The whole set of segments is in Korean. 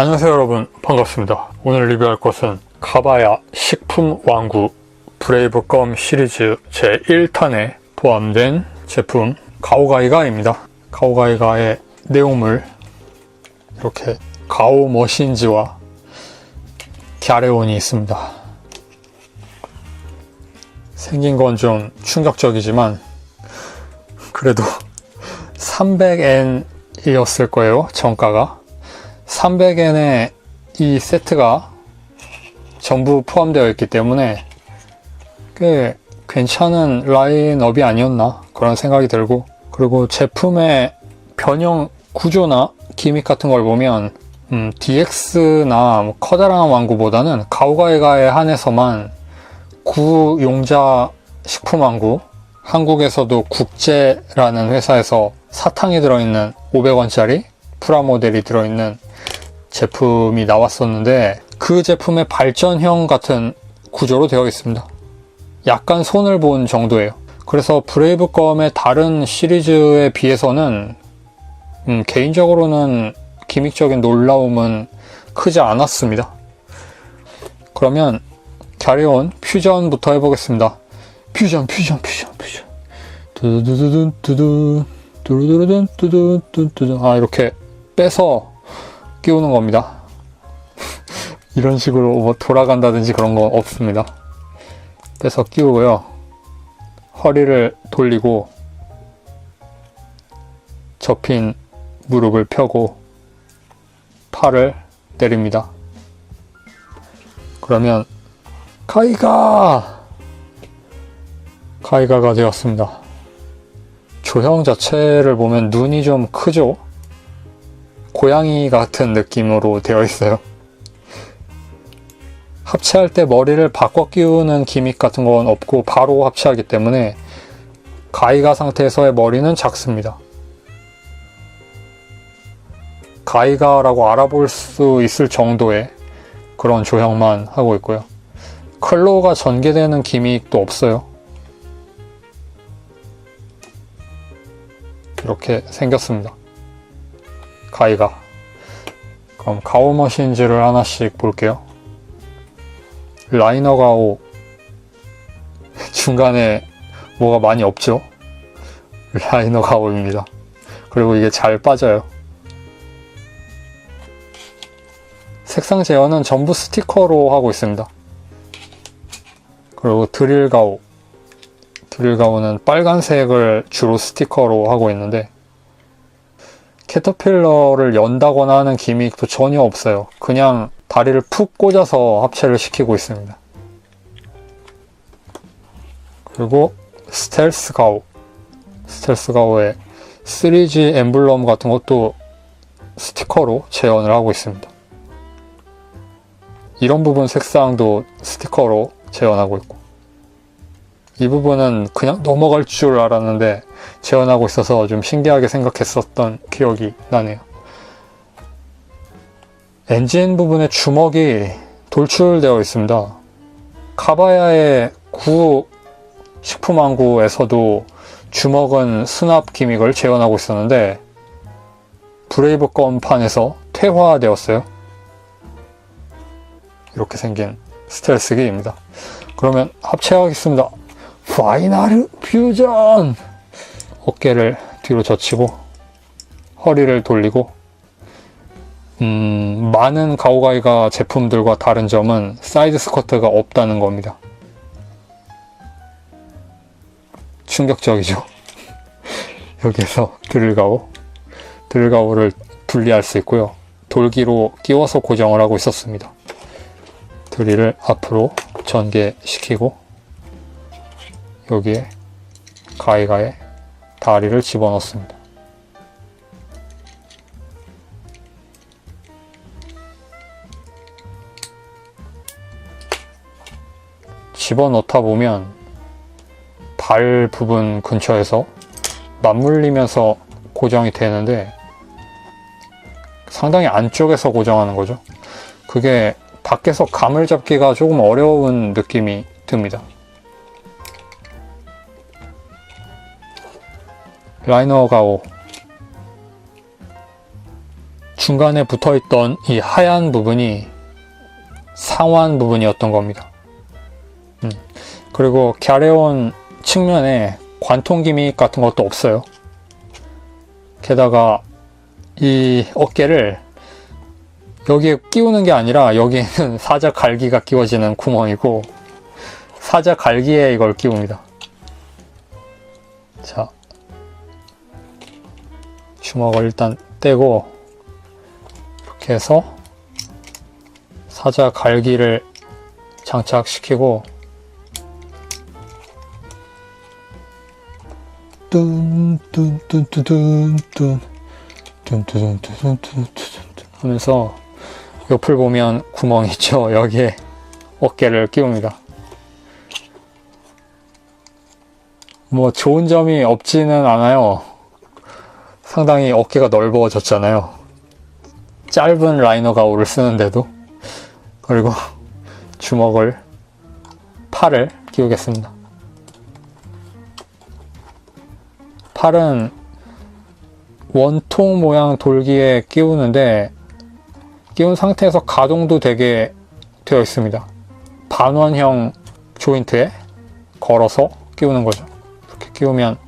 안녕하세요 여러분. 반갑습니다. 오늘 리뷰할 것은 카바야 식품 왕구 브레이브 껌 시리즈 제 1탄에 포함된 제품 가오가이가입니다. 가오가이가의 내용물 이렇게 가오 머신즈와 갸레온이 있습니다. 생긴 건 좀 충격적이지만 그래도 300엔이었을 거예요 정가가 300엔에 이 세트가 전부 포함되어 있기 때문에 꽤 괜찮은 라인업이 아니었나 그런 생각이 들고 그리고 제품의 변형 구조나 기믹 같은 걸 보면 음, DX나 뭐 커다란 왕구보다는 가오가이가에 한해서만 구용자 식품 왕구 한국에서도 국제라는 회사에서 사탕이 들어있는 500원짜리 프라모델이 들어있는 제품이 나왔었는데 그 제품의 발전형 같은 구조로 되어 있습니다. 약간 손을 본 정도예요. 그래서 브레이브껌의 다른 시리즈에 비해서는 음, 개인적으로는 기믹적인 놀라움은 크지 않았습니다. 그러면 갸리온 퓨전부터 해보겠습니다. 퓨전, 퓨전, 퓨전, 퓨전. 두두두둔, 두둔, 두둔. 아, 이렇게 빼서 끼우는 겁니다. 이런 식으로 뭐 돌아간다든지 그런 거 없습니다. 빼서 끼우고요. 허리를 돌리고 접힌 무릎을 펴고 팔을 내립니다. 그러면 가이가 가이가가 되었습니다. 조형 자체를 보면 눈이 좀 크죠? 고양이 같은 느낌으로 되어 있어요. 합체할 때 머리를 바꿔 끼우는 기믹 같은 건 없고 바로 합체하기 때문에 가이가 상태에서의 머리는 작습니다. 가이가라고 알아볼 수 있을 정도의 그런 조형만 하고 있고요. 클로우가 전개되는 기믹도 없어요. 이렇게 생겼습니다. 가이가. 그럼 가오 머신즈를 하나씩 볼게요. 라이너 가오. 중간에 뭐가 많이 없죠? 라이너 가오입니다. 그리고 이게 잘 빠져요. 색상 제어는 전부 스티커로 하고 있습니다. 그리고 드릴 가오. 드릴 가오는 빨간색을 주로 스티커로 하고 있는데 캐터필러를 연다거나 하는 기믹도 전혀 없어요. 그냥 다리를 푹 꽂아서 합체를 시키고 있습니다. 그리고 스텔스 가오. 스텔스 가오의 3G 엠블럼 같은 것도 스티커로 재현을 하고 있습니다. 이런 부분 색상도 스티커로 재현하고 있고 이 부분은 그냥 넘어갈 줄 알았는데 재현하고 있어서 좀 신기하게 생각했었던 기억이 나네요. 엔진 부분에 주먹이 돌출되어 있습니다. 카바야의 구 식품왕구에서도 주먹은 수납 기믹을 재현하고 있었는데 브레이브 껌판에서 퇴화되었어요. 이렇게 생긴 스텔스기입니다. 그러면 합체하겠습니다. 파이널 퓨전! 어깨를 뒤로 젖히고 허리를 돌리고 음, 많은 가오가이가 제품들과 다른 점은 사이드 스커트가 없다는 겁니다. 충격적이죠. 여기에서 드릴가오, 드릴가오를 분리할 수 있고요. 돌기로 끼워서 고정을 하고 있었습니다. 드릴을 앞으로 전개시키고 여기에 가이가에 다리를 집어넣습니다. 집어넣다 보면 발 부분 근처에서 맞물리면서 고정이 되는데 상당히 안쪽에서 고정하는 거죠. 그게 밖에서 감을 잡기가 조금 어려운 느낌이 듭니다. 라이너 가오 중간에 붙어 있던 이 하얀 부분이 상완 부분이었던 겁니다. 음, 그리고 갸레온 측면에 관통 기믹 같은 것도 없어요. 게다가 이 어깨를 여기에 끼우는 게 아니라 여기에는 사자 갈기가 끼워지는 구멍이고 사자 갈기에 이걸 끼웁니다. 자, 주먹을 일단 떼고 이렇게 해서 사자 갈기를 장착시키고 뚠뚠뚠뚠뚠뚠 뚠뚠뚠뚠뚠뚠 하면서 옆을 보면 구멍 있죠. 여기에 어깨를 끼웁니다. 뭐 좋은 점이 없지는 않아요. 상당히 어깨가 넓어졌잖아요. 짧은 라이너 가오를 쓰는데도 그리고 주먹을 팔을 끼우겠습니다. 팔은 원통 모양 돌기에 끼우는데 끼운 상태에서 가동도 되게 되어 있습니다. 반원형 조인트에 걸어서 끼우는 거죠. 이렇게 끼우면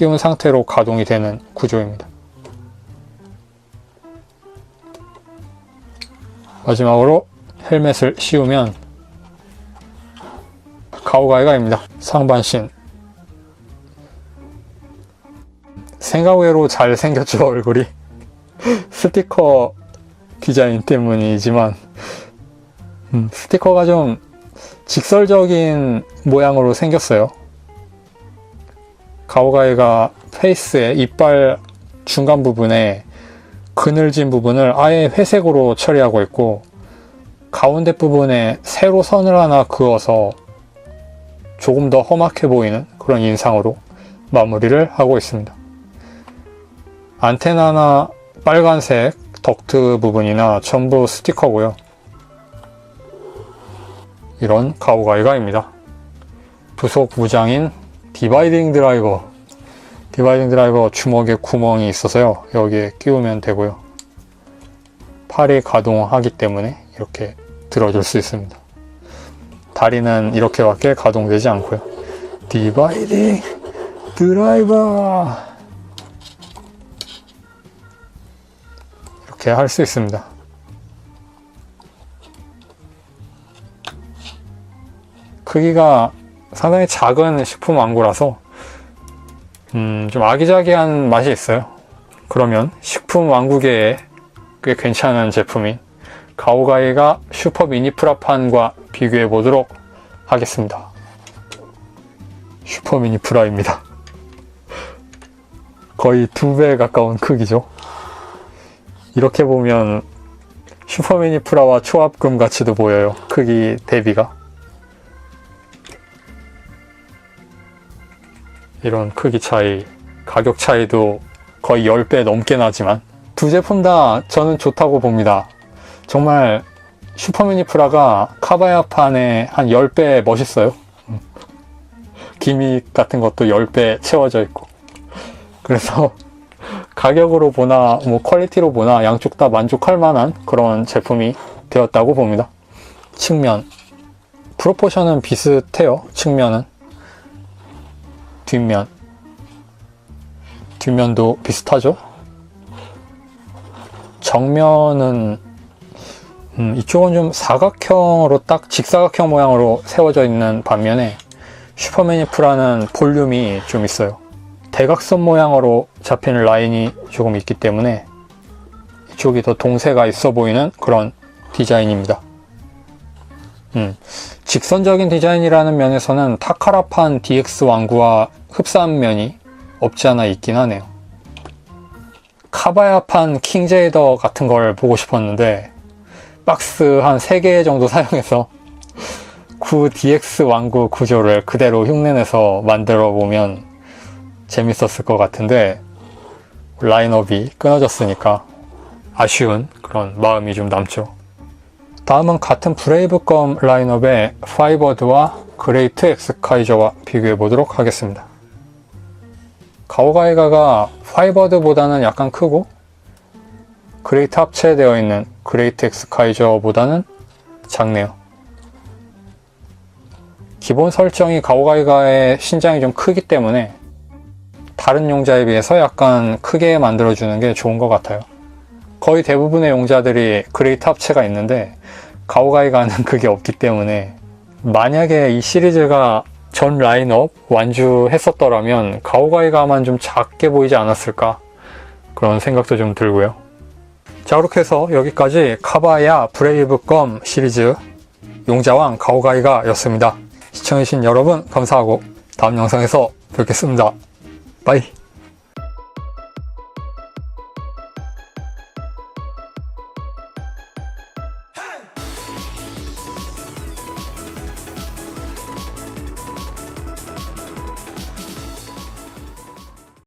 끼운 상태로 가동이 되는 구조입니다. 마지막으로 헬멧을 씌우면 가오가이가입니다. 상반신 생각 외로 잘 생겼죠 얼굴이 스티커 디자인 때문이지만 음, 스티커가 좀 직설적인 모양으로 생겼어요. 가오가이가 페이스의 이빨 중간 부분에 그늘진 부분을 아예 회색으로 처리하고 있고 가운데 부분에 세로 선을 하나 그어서 조금 더 험악해 보이는 그런 인상으로 마무리를 하고 있습니다. 안테나나 빨간색 덕트 부분이나 전부 스티커고요. 이런 가오가이가입니다. 부속 무장인 디바이딩 드라이버 디바이딩 드라이버 주먹에 구멍이 있어서요. 여기에 끼우면 되고요. 팔이 가동하기 때문에 이렇게 들어줄 수 있습니다. 다리는 이렇게밖에 가동되지 않고요. 디바이딩 드라이버 이렇게 할 수 있습니다. 크기가 상당히 작은 식품 왕구라서 음, 좀 아기자기한 맛이 있어요. 그러면 식품 왕국계에 꽤 괜찮은 제품인 가오가이가 슈퍼 미니 프라판과 비교해 보도록 하겠습니다. 슈퍼 미니 프라입니다. 거의 두 배 가까운 크기죠. 이렇게 보면 슈퍼 미니 프라와 초합금 가치도 보여요. 크기 대비가. 이런 크기 차이, 가격 차이도 거의 10배 넘게 나지만 두 제품 다 저는 좋다고 봅니다. 정말 슈퍼미니 프라가 카바야판에 한 10배 멋있어요. 음. 기믹 같은 것도 10배 채워져 있고. 그래서 가격으로 보나 뭐 퀄리티로 보나 양쪽 다 만족할 만한 그런 제품이 되었다고 봅니다. 측면 프로포션은 비슷해요. 측면은 뒷면 뒷면도 비슷하죠. 정면은 음, 이쪽은 좀 사각형으로 딱 직사각형 모양으로 세워져 있는 반면에 슈퍼매니프라는 볼륨이 좀 있어요. 대각선 모양으로 잡히는 라인이 조금 있기 때문에 이쪽이 더 동세가 있어 보이는 그런 디자인입니다. 음, 직선적인 디자인이라는 면에서는 타카라판 DX 왕구와 흡사한 면이 없지 않아 있긴 하네요. 카바야판 킹제이더 같은 걸 보고 싶었는데 박스 한 3개 정도 사용해서 구 DX 왕구 구조를 그대로 흉내내서 만들어 보면 재밌었을 것 같은데 라인업이 끊어졌으니까 아쉬운 그런 마음이 좀 남죠. 다음은 같은 브레이브검 라인업의 파이버드와 그레이트 엑스카이저와 비교해 보도록 하겠습니다. 가오가이가가 파이버드보다는 약간 크고 그레이트 합체되어 있는 그레이트 엑스 카이저보다는 작네요. 기본 설정이 가오가이가의 신장이 좀 크기 때문에 다른 용자에 비해서 약간 크게 만들어주는 게 좋은 것 같아요. 거의 대부분의 용자들이 그레이트 합체가 있는데 가오가이가는 그게 없기 때문에 만약에 이 시리즈가 전 라인업 완주했었더라면 가오가이가만 좀 작게 보이지 않았을까 그런 생각도 좀 들고요. 자 그렇게 해서 여기까지 카바야 브레이브 껌 시리즈 용자왕 가오가이가 였습니다. 시청해주신 여러분 감사하고 다음 영상에서 뵙겠습니다. 바이